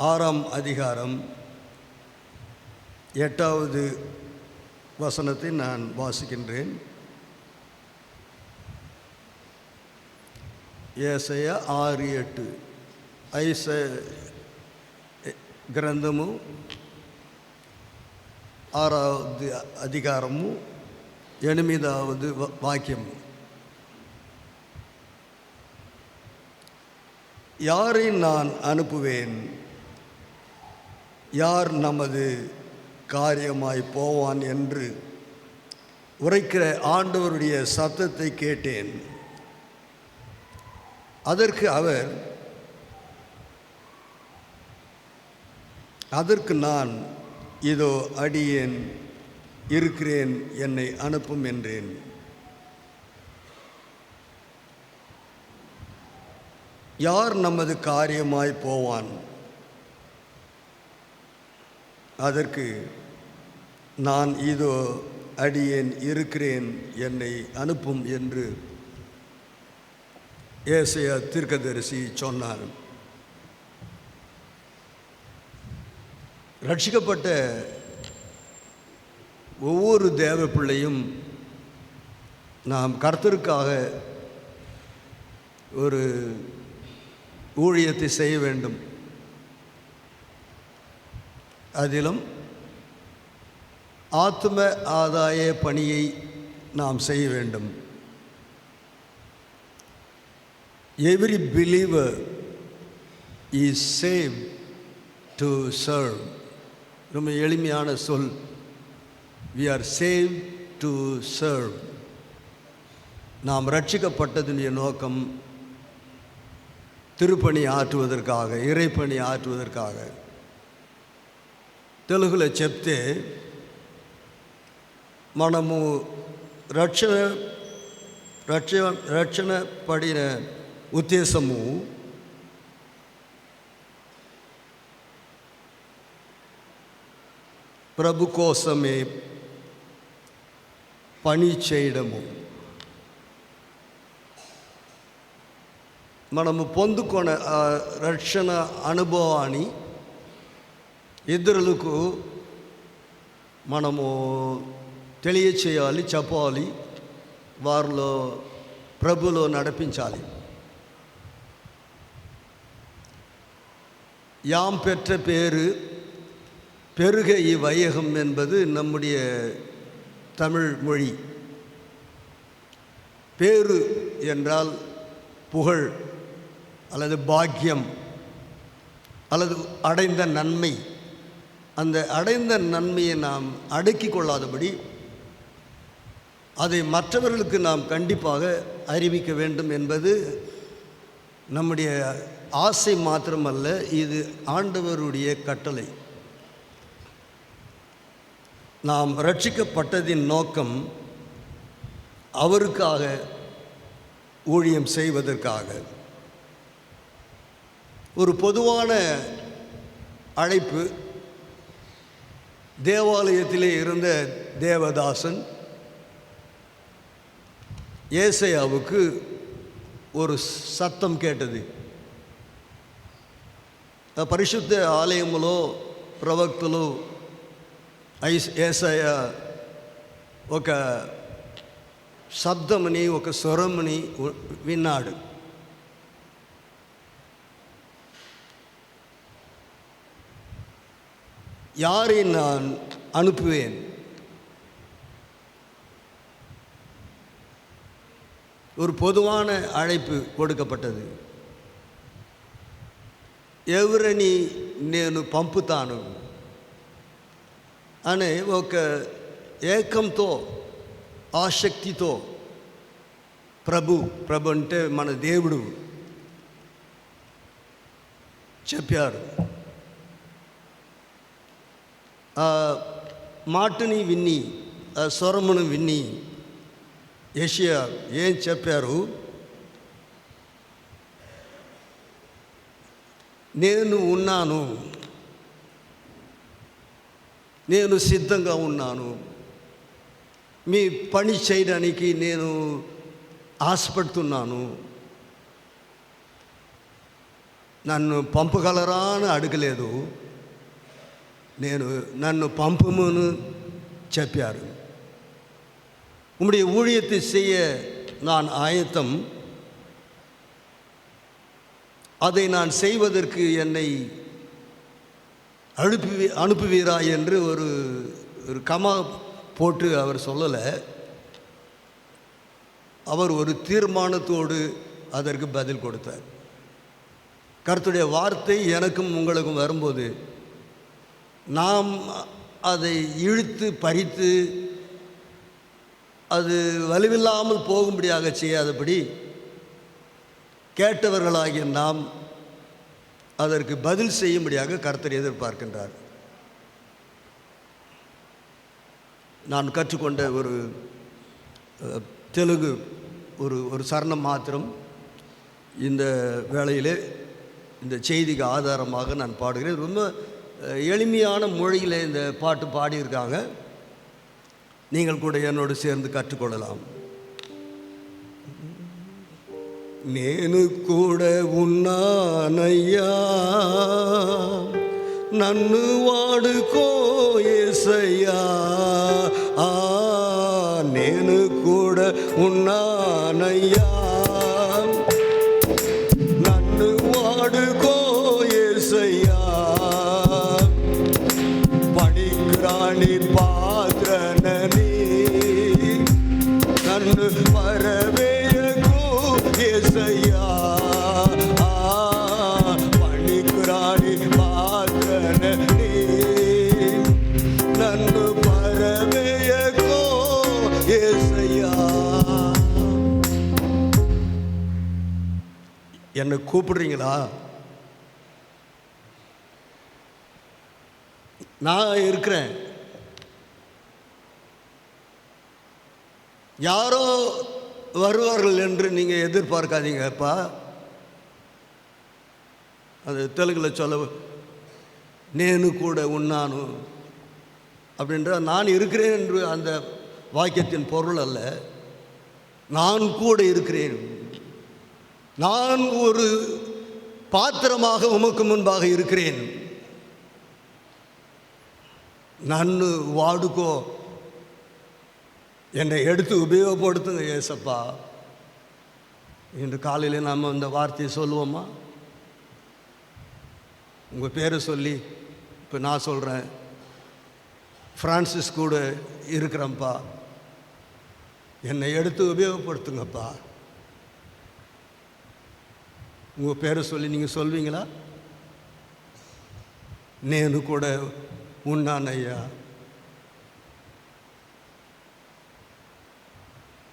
ஆறாம் அதிகாரம் எட்டாவது வசனத்தை நான் வாசிக்கின்றேன். ஏசைய ஆறு எட்டு. ஐச கிரந்தமும் ஆறாவது அதிகாரமும் எனிமிதாவது வாக்கியம். யாரை நான் அனுப்புவேன்? யார் நமது காரியமாய் போவான் என்று உரைக்கிற ஆண்டவருடைய சத்தத்தை கேட்டேன். அதற்கு அவர் அதற்கு நான் இதோ அடியேன் இருக்கிறேன் என்னை அனுப்பும் என்றேன். யார் நமது காரியமாய் போவான்? அதற்கு நான் இதோ அடியேன் இருக்கிறேன் என்னை அனுப்பும் என்று ஏசையா தீர்க்கதரிசி சொன்னார். ரட்சிக்கப்பட்ட ஒவ்வொரு தேவ பிள்ளையும் நாம் கர்த்தருக்காக ஒரு ஊழியத்தை செய்ய வேண்டும். அதிலும் ஆத்ம ஆதாய பணியை நாம் செய்ய வேண்டும். Every believer is save to serve ரொம்ப எளிமையான சொல். We are save to serve நாம் ரட்சிக்கப்பட்டதுடைய நோக்கம் திருப்பணி ஆற்றுவதற்காக இறைப்பணி ஆற்றுவதற்காக. తెలుగులో చెప్తే మనము రక్షణ రక్ష రక్షణ పడిన ఉద్దేశము ప్రభు కోసమే పని చేయడము. మనము పొందుకున్న రక్షణ అనుభవాన్ని ఇతరులకు మనము తెలియచేయాలి చెప్పాలి వారిలో ప్రభులో నడిపించాలి யாம் பெற்ற பேரு பெருக இவ்வையகம் என்பது நம்முடைய தமிழ் மொழி பேரு என்றால் புகழ் அல்லது பாக்கியம் அல்லது அடைந்த நன்மை அந்த அடைந்த நன்மையை நாம் அடக்கி கொள்ளாதபடி அதை மற்றவர்களுக்கு நாம் கண்டிப்பாக அறிவிக்க வேண்டும் என்பது நம்முடைய ஆசை மாத்திரமல்ல இது ஆண்டவருடைய கட்டளை. நாம் ரட்சிக்கப்பட்டதின் நோக்கம் அவருக்காக ஊழியம் செய்வதற்காக. ஒரு பொதுவான அழைப்பு தேவாலயத்திலே இருந்த தேவதாசன் ஏசையாவுக்கு ஒரு சத்தம் கேட்டது పరిశుద్ధ ఆలయంలో ప్రవక్తలు ఐస్ ఏసయ ఒక శబ్దముని ఒక స్వరముని ఉ- విన్నాడు யாரை நான் அனுப்புவேன் ஒரு பொதுவான அழைப்பு கொடுக்கப்பட்டது ఎవరిని నేను పంపుతాను అనే ఒక ఏకంతో ఆసక్తితో ప్రభు ప్రభు అంటే మన దేవుడు చెప్పారు ఆ మాటని విన్ని ఆ స్వరమును విన్ని ఏషియా ఏం చెప్పారు? నేను ఉన్నాను. నేను సిద్ధంగా ఉన్నాను. మీ పని చేయడానికి నేను ఆశపడుతున్నాను. నన్ను పంపగలరా అని అడగలేదు. నేను నన్ను పంపమును చెప్పారు உம்முடைய ஊழியத்தை செய்ய நான் ஆயத்தம் அதை நான் செய்வதற்கு என்னை அனுப்பி அனுப்புவீரா என்று ஒரு ஒரு கமா போட்டு அவர் சொல்லலை அவர் ஒரு தீர்மானத்தோடு அதற்கு பதில் கொடுத்தார் கர்த்தருடைய வார்த்தை எனக்கும் உங்களுக்கும் வரும்போது நாம் அதை இழுத்து பறித்து அது வலுவில்லாமல் போகும்படியாக செய்யாதபடி கேட்டவர்களாகிய நாம் அதற்கு பதில் செய்யும்படியாக கர்த்தர் எதிர்பார்க்கின்றார். நான் கற்றுக்கொண்ட ஒரு தெலுங்கு ஒரு ஒரு சரணம் மாத்திரம் இந்த வேளையிலே இந்த செய்திக்கு ஆதாரமாக நான் பாடுகிறேன். ரொம்ப எளிமையான மொழியில் இந்த பாட்டு பாடியிருக்காங்க. நீங்கள் கூட என்னோடு சேர்ந்து கற்றுக்கொள்ளலாம். நேனு கூட உன்னானையா நன்னு வாடு கோயசையா? ஆ நேனு கூட உன்னானையா என்னை கூப்பிடுறீங்களா? நான் இருக்கிறேன். யாரோ வருவார்கள் என்று நீங்கள் எதிர்பார்க்காதீங்கப்பா அது தெலுங்கில் சொல்ல நேனு கூட உண்ணானு. அப்படின்ற நான் இருக்கிறேன் என்று அந்த வாக்கியத்தின் பொருள் அல்ல. நான் கூட இருக்கிறேன். நான் ஒரு பாத்திரமாக உமக்கு முன்பாக இருக்கிறேன். நன்னு வாடுக்கோ. என்னை எடுத்து உபயோகப்படுத்துங்க ஏசப்பா. இன்று காலையில் நாம் இந்த வார்த்தையை சொல்லுவோமா? உங்கள் பேரை சொல்லி இப்போ நான் சொல்கிறேன் ஃப்ரான்சிஸ் கூட இருக்கிறேன்ப்பா. என்னை எடுத்து உபயோகப்படுத்துங்கப்பா. உங்கள் பேரை சொல்லி நீங்கள் சொல்வீங்களா నేను కూడా ఉన్నానయ్యా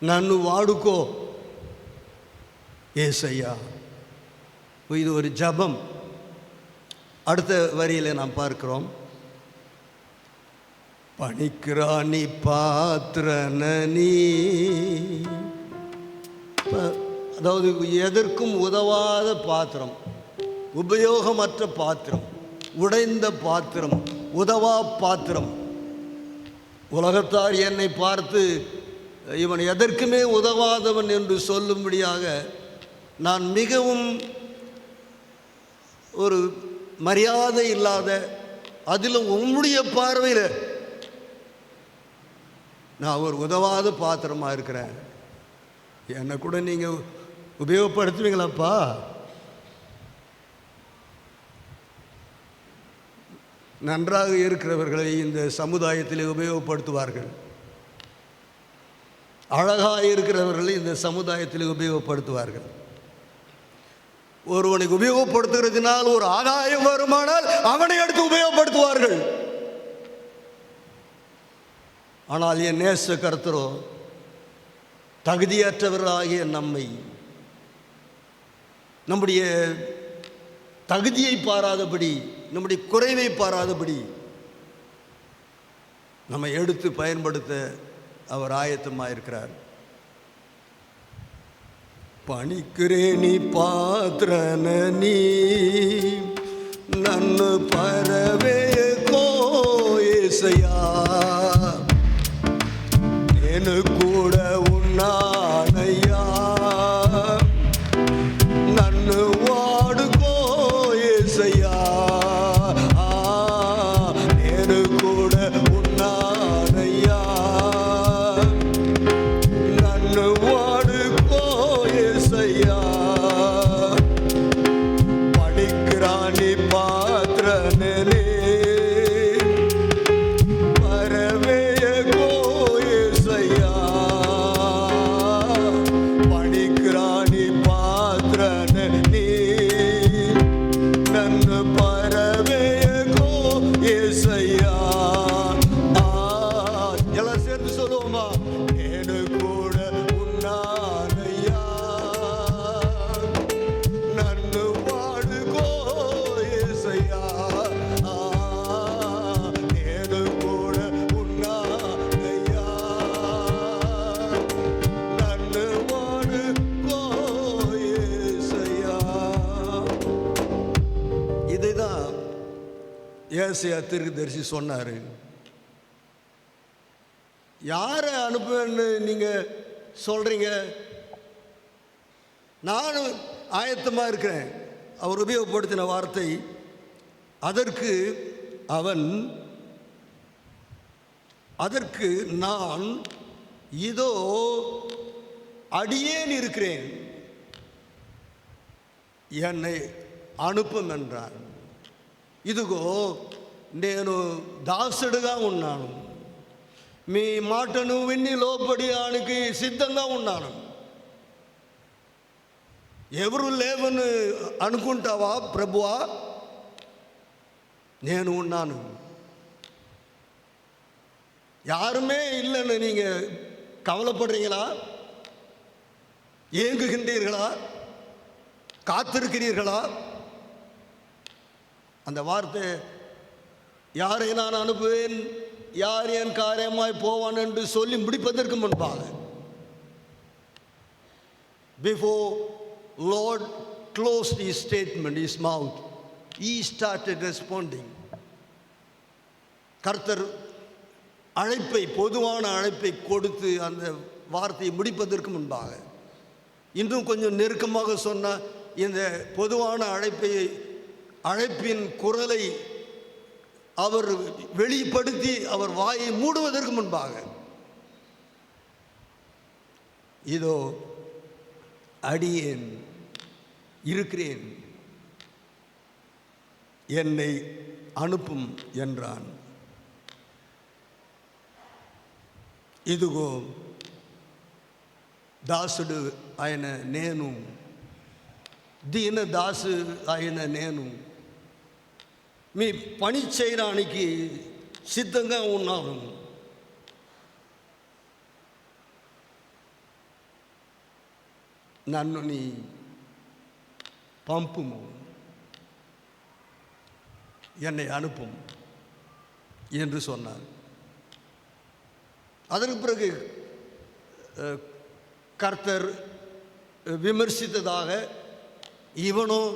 నన్ను వాడుకో ஏசையா இது ஒரு ஜபம் அடுத்த வரியில் நாம் பார்க்கிறோம் பணிக்கிறானி பாத்திரனி ப- அதாவது எதற்கும் உதவாத பாத்திரம் உபயோகமற்ற பாத்திரம் உடைந்த பாத்திரம் உதவா பாத்திரம். உலகத்தார் என்னை பார்த்து இவன் எதற்குமே உதவாதவன் என்று சொல்லும்படியாக நான் மிகவும் ஒரு மரியாதை இல்லாத அதிலும் உம்முடைய பார்வையில் நான் ஒரு உதவாத பாத்திரமாக இருக்கிறேன். என்னை கூட நீங்கள் உபயோகப்படுத்துவீங்களாப்பா? நன்றாக இருக்கிறவர்களை இந்த சமுதாயத்தில் உபயோகப்படுத்துவார்கள். அழகாக இருக்கிறவர்களை இந்த சமுதாயத்தில் உபயோகப்படுத்துவார்கள். ஒருவனை உபயோகப்படுத்துகிறதுனால் ஒரு ஆதாயம் வருமானால் அவனை எடுத்து உபயோகப்படுத்துவார்கள். ஆனால் என் நேச கருத்துரோ தகுதியற்றவர்களாகிய நம்மை நம்முடைய தகுதியை பாராதபடி நம்முடைய குறைவை பாராதபடி நம்ம எடுத்து பயன்படுத்த அவர் ஆயத்தமாக இருக்கிறார். பணிக்கிறேனி பாத்திரன நீ நன்னு பரவ தீர்க்கதரிசி சொன்னார். யாரை அனுப்புவேன்னு நீங்கள் சொல்கிறீங்க நானும் ஆயத்தமாக இருக்கிறேன். அவர் உபயோகப்படுத்தின வார்த்தை. அதற்கு அவன் அதற்கு நான் இதோ அடியேன் இருக்கிறேன். என்னை அனுப்பும் என்றான். இதுகோ నేను దాసుడుగా ఉన్నాను మీ మాటను విన్ని లోపడియానికి సిద్ధంగా ఉన్నాను ఎవరు లేవని అనుకుంటావా ప్రభువా నేను ఉన్నాను யாருமே இல்லைன்னு நீங்கள் கவலைப்படுறீங்களா ஏங்குகின்றீர்களா காத்திருக்கிறீர்களா அந்த வார்த்தை யாரை நான் அனுப்புவேன்? யார் என் காரியமாய் போவான் என்று சொல்லி முடிப்பதற்கு முன்பாக before Lord close the statement is mouth he started responding கர்த்தர் அழைப்பை பொதுவான அழைப்பை கொடுத்து அந்த வார்த்தையை முடிப்பதற்கு முன்பாக இன்னும் கொஞ்சம் நெருக்கமாக சொன்ன இந்த பொதுவான அழைப்பை அழைப்பின் குரலை அவர் வெளிப்படுத்தி அவர் வாயை மூடுவதற்கு முன்பாக இதோ அடியேன் இருக்கிறேன் என்னை அனுப்பும் என்றான் ఇదిగో దాసుడు ఆయన నేను దీన దాసు ఆయన నేను మీ పని చేయడానికి సిద్ధంగా ఉన్నాను నన్ను నీ పంపుము என்னை அனுப்பும் என்று சொன்னார் அதற்கு பிறகு அஹ், கர்த்தர் விமர்சித்ததாக இவனும்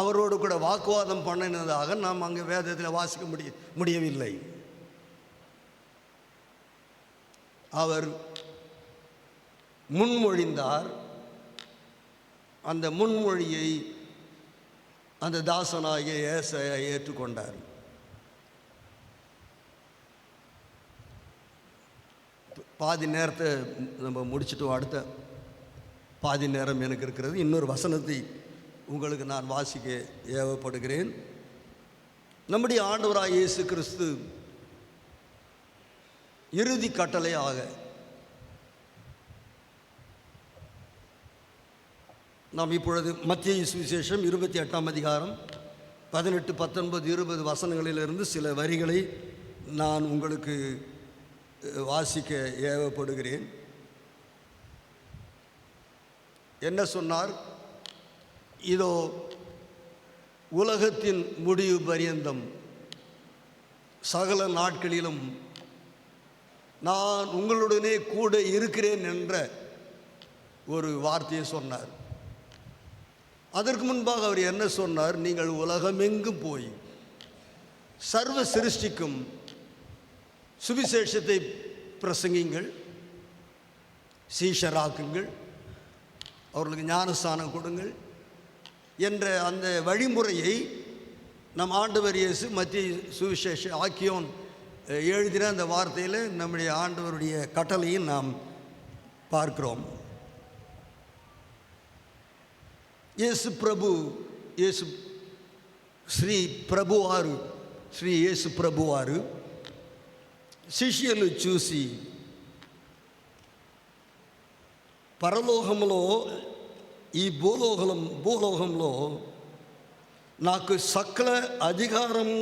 அவரோடு கூட வாக்குவாதம் பண்ணினதாக நாம் அங்கே வேதத்தில் வாசிக்க முடிய முடியவில்லை. அவர் முன்மொழிந்தார். அந்த முன்மொழியை அந்த தாசனாகிய ஏசையை ஏற்றுக்கொண்டார். பாதி நேரத்தை நம்ம முடிச்சிட்டோம் அடுத்த பாதி நேரம் எனக்கு இருக்கிறது. இன்னொரு வசனத்தை உங்களுக்கு நான் வாசிக்க ஏவப்படுகிறேன். நம்முடைய ஆண்டவராக இயேசு கிறிஸ்து இறுதி கட்டளையாக நாம் இப்பொழுது மத்திய சுவிசேஷம் இருபத்தி எட்டாம் அதிகாரம் பதினெட்டு பத்தொன்பது இருபது வசனங்களிலிருந்து சில வரிகளை நான் உங்களுக்கு வாசிக்க ஏவப்படுகிறேன். என்ன சொன்னார்? இதோ உலகத்தின் முடிவு பரியந்தம். சகல நாட்களிலும் நான் உங்களுடனே கூட இருக்கிறேன் என்ற ஒரு வார்த்தையை சொன்னார். அதற்கு முன்பாக அவர் என்ன சொன்னார்? நீங்கள் உலகமெங்கும் போய் சர்வ சிருஷ்டிக்கும் சுவிசேஷத்தை பிரசங்கிங்கள் சீஷராக்குங்கள் அவர்களுக்கு ஞானஸ்தானம் கொடுங்கள் என்ற அந்த வழிமுறையை நம் ஆண்டவர் இயேசு மத்திய சுவிசேஷ ஆக்கியோன் அஹ், எழுதின அந்த வார்த்தையில் நம்முடைய ஆண்டவருடைய கட்டளையும் நாம் பார்க்கிறோம் యేసు ప్రభు యేసు శ్రీ ప్రభువారు శ్రీ యేసు ప్రభువారు శిష్యులు చూసి పరలోకంలో ఈ భూలోకం భూలోకంలో నాకు సకల అధికారము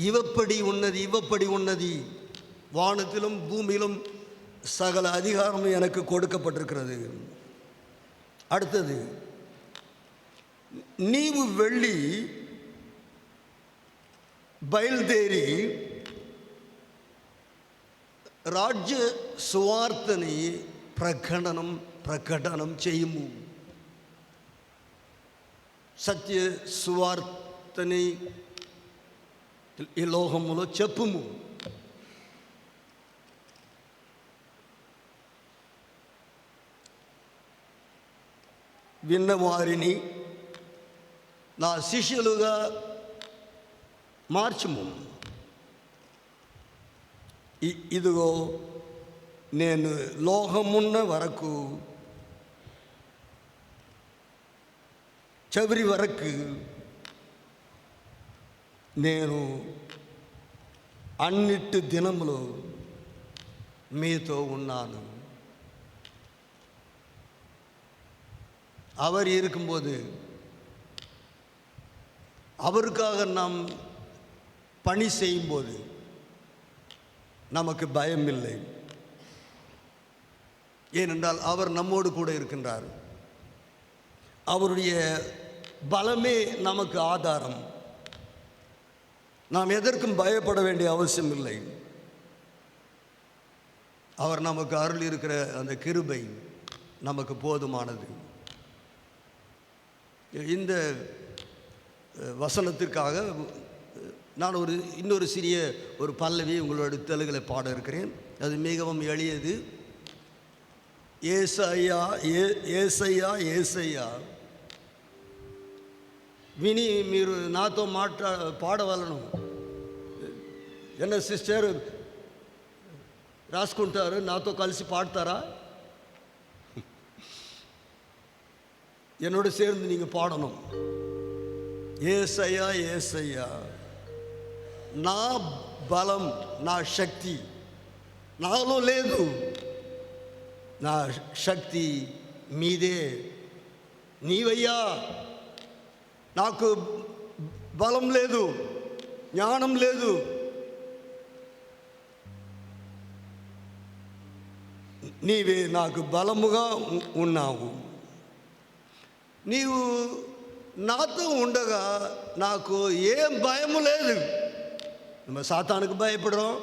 இவப்படி ఉన్నది இவப்படி ఉన్నది வானத்திலும் பூமியிலும் சகல அதிகாரமும் எனக்கு கொடுக்கப்பட்டிருக்கிறது அடுத்தது నీవు వెళ్ళి బయలుదేరి రాజ్య సువార్తని ప్రకటనం ప్రకటనం చేయము సత్య సువార్తని ఈ లోహములో చెప్పుము విన్న వారిని నా శిష్యులుగా మార్చుము ఇ- ఇదిగో నేను లోహమున్న వరకు చివరి వరకు నేను అన్నిటి దినములు మీతో ఉన్నాను அவர் இருக்கும்போது அவருக்காக நாம் பணி செய்யும்போது நமக்கு பயம் இல்லை ஏனென்றால் அவர் நம்மோடு கூட இருக்கின்றார் அவருடைய பலமே நமக்கு ஆதாரம். நாம் எதற்கும் பயப்பட வேண்டிய அவசியம் இல்லை. அவர் நமக்கு அருள் இருக்கிற அந்த கிருபை நமக்கு போதுமானது. இந்த வசனத்திற்காக நான் ஒரு இன்னொரு சிறிய ஒரு பல்லவி உங்களோட தெலுங்கில் பாட இருக்கிறேன். அது மிகவும் எளியது. ஏசையா ஏ ஏசையா ஏசையா. విని మీరు నాతో మాట్లా పాడవలను ఎన్న సిస్టర్ రాసుకుంటారు నాతో కలిసి పాడతారా என்னோட சேர்ந்து நீங்கள் பாடணும் ஏசையா ஏசையா నా బలం నా శక్తి నాలో లేదు నా శక్తి మీదే నీవయ్యా నాకు బలం లేదు జ్ఞానం లేదు నీవే నాకు బలముగా ఉ- ఉన్నావు నీవు నాతో ఉండగా నాకు ఏం భయము లేదు நம்ம சாத்தானுக்கு பயப்படுறோம்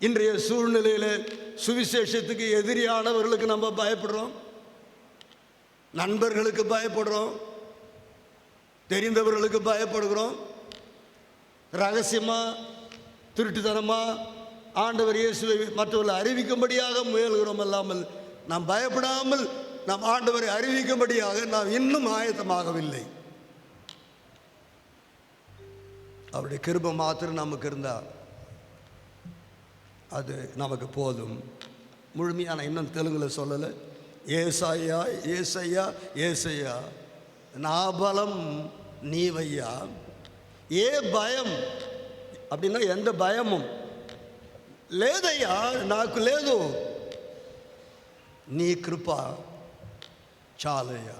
இன்றைய சூழ்நிலையில் சுவிசேஷத்துக்கு எதிரியானவர்களுக்கு நம்ம பயப்படுறோம் நண்பர்களுக்கு பயப்படுறோம். தெரிந்தவர்களுக்கு பயப்படுகிறோம். ரகசியமாக திருட்டுத்தனமாக ஆண்டவர் இயேசுவை மற்றவர்களை அறிவிக்கும்படியாக முயல்கிறோம் அல்லாமல் நாம் பயப்படாமல் நாம் ஆண்டவரை அறிவிக்கும்படியாக நாம் இன்னும் ஆயத்தமாகவில்லை. அவருடைய கிருபை மாத்திரம் நமக்கு இருந்தால் அது நமக்கு போதும். முழுமையான இன்னும் தெலுங்கில் சொல்லலை. ஏசாயா ஏசையா ஏசையா నా బలం నీవయ్యా ఏ భయం அப்படின்னா எந்த பயமும் లేదయ్యా నాకు లేదు నీ కృప చాలయ్యా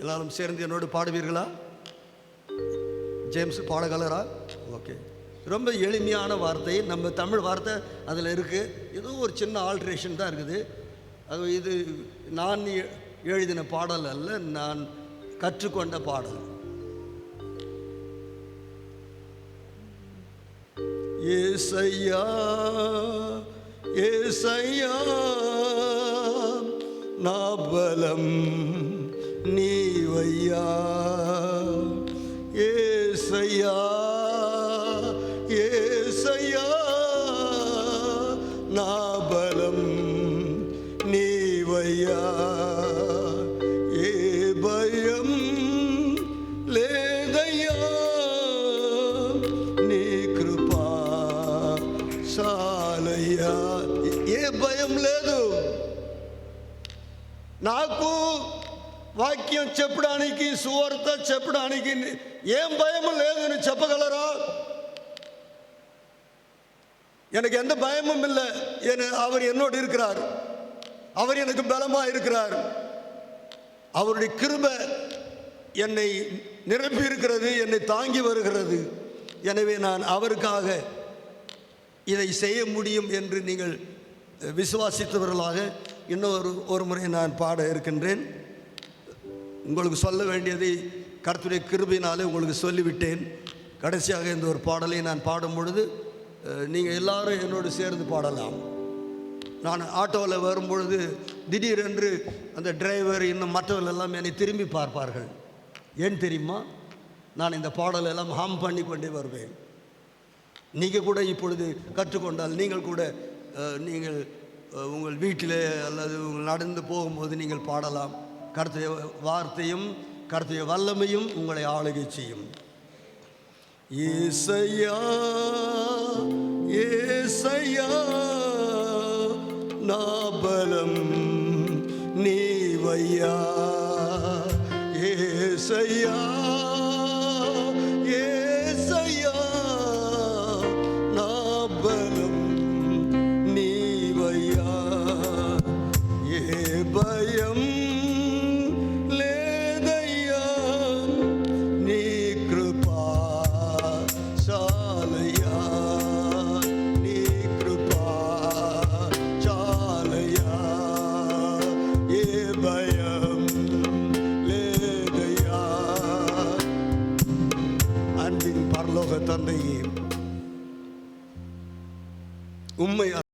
எல்லாரும் சேர்ந்து என்னோடு பாடுவீர்களா ஜேம்ஸ் பாடகலரா ஓகே ரொம்ப எளிமையான வார்த்தை. நம்ம தமிழ் வார்த்தை அதில் இருக்குது ஏதோ ஒரு சின்ன ஆல்ட்ரேஷன் தான் இருக்குது. அது இது நான் எழுதின பாடல் அல்ல நான் கற்றுக்கொண்ட பாடல். ஏசையா ஏசையா நாபலம் நீ வையா ஏசையா భయం లేదు నాకు వాక్యం చెప్పడానికి సువార్త చెప్పడానికి ఏం భయం లేదని చెప్పగలరా எனக்கு எந்த பயமும் இல்லை என அவர் என்னோடு இருக்கிறார் அவர் எனக்கு பலமா இருக்கிறார் அவருடைய கிருபை என்னை நிரப்பி இருக்கிறது என்னை தாங்கி வருகிறது எனவே நான் அவருக்காக இதை செய்ய முடியும் என்று நீங்கள் விசுவாசித்தவர்களாக இன்னொரு ஒரு முறை நான் பாட இருக்கின்றேன். உங்களுக்கு சொல்ல வேண்டியதை கருத்துடைய கிருபையினாலே உங்களுக்கு சொல்லிவிட்டேன். கடைசியாக இந்த ஒரு பாடலை நான் பாடும் பொழுது நீங்கள் எல்லாரும் என்னோடு சேர்ந்து பாடலாம். நான் ஆட்டோவில் வரும்பொழுது திடீரென்று அந்த டிரைவர் இன்னும் மற்றவர்கள் எல்லாம் என்னை திரும்பி பார்ப்பார்கள். ஏன் தெரியுமா? நான் இந்த பாடலெல்லாம் ஹாம் பண்ணி கொண்டே வருவேன். நீங்கள் கூட இப்பொழுது கற்றுக்கொண்டால் நீங்கள் கூட நீங்கள் உங்கள் வீட்டிலே அல்லது உங்கள் நடந்து போகும்போது நீங்கள் பாடலாம். கருத்தைய வார்த்தையும் கருத்தைய வல்லமையும் உங்களை ஆளுகை செய்யும். ஏசையா ஏசையா நாபலம் நீவையா? வையா ஏசையா